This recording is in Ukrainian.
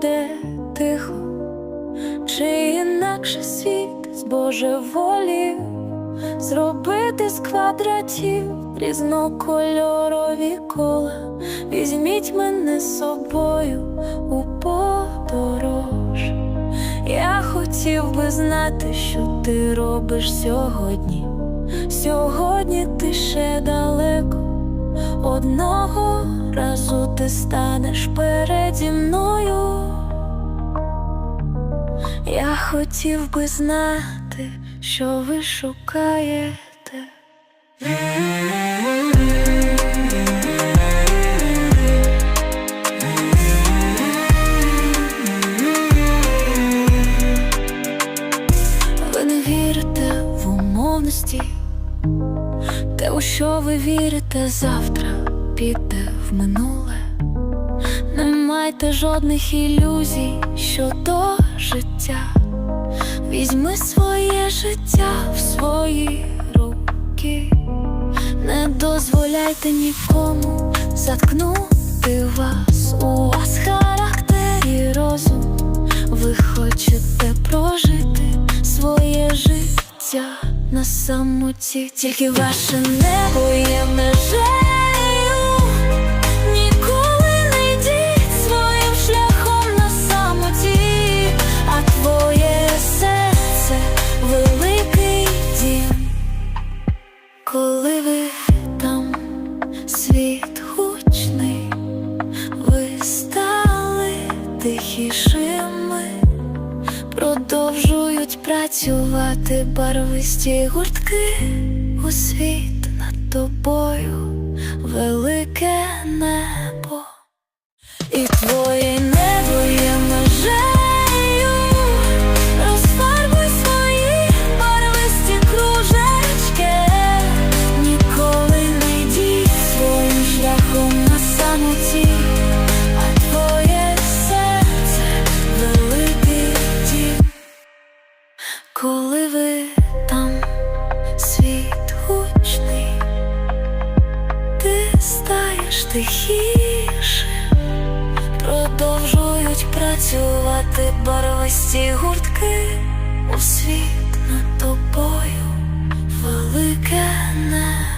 буде тихо, чи інакше світ збожеволів зробити з квадратів різнокольорові кола. Візьміть мене з собою у подорож. Я хотів би знати, що ти робиш сьогодні. Сьогодні ти ще далеко. Одного разу ти станеш переді мною. Я хотів би знати, що ви шукаєте. Ви не вірите в умовності, те, у що ви вірите, завтра піде в минуле. Не майте жодних ілюзій щодо життя. Візьми своє життя в свої руки, не дозволяйте нікому заткнути вас. У вас характер і розум. Ви хочете прожити своє життя на самоті, тільки ваше небо світ гучний, ви стали тихішими, продовжують працювати барвисті гуртки у світ над тобою, велике небо, теж тихіше, продовжують працювати барвисті гуртки. У світ над тобою велике небо.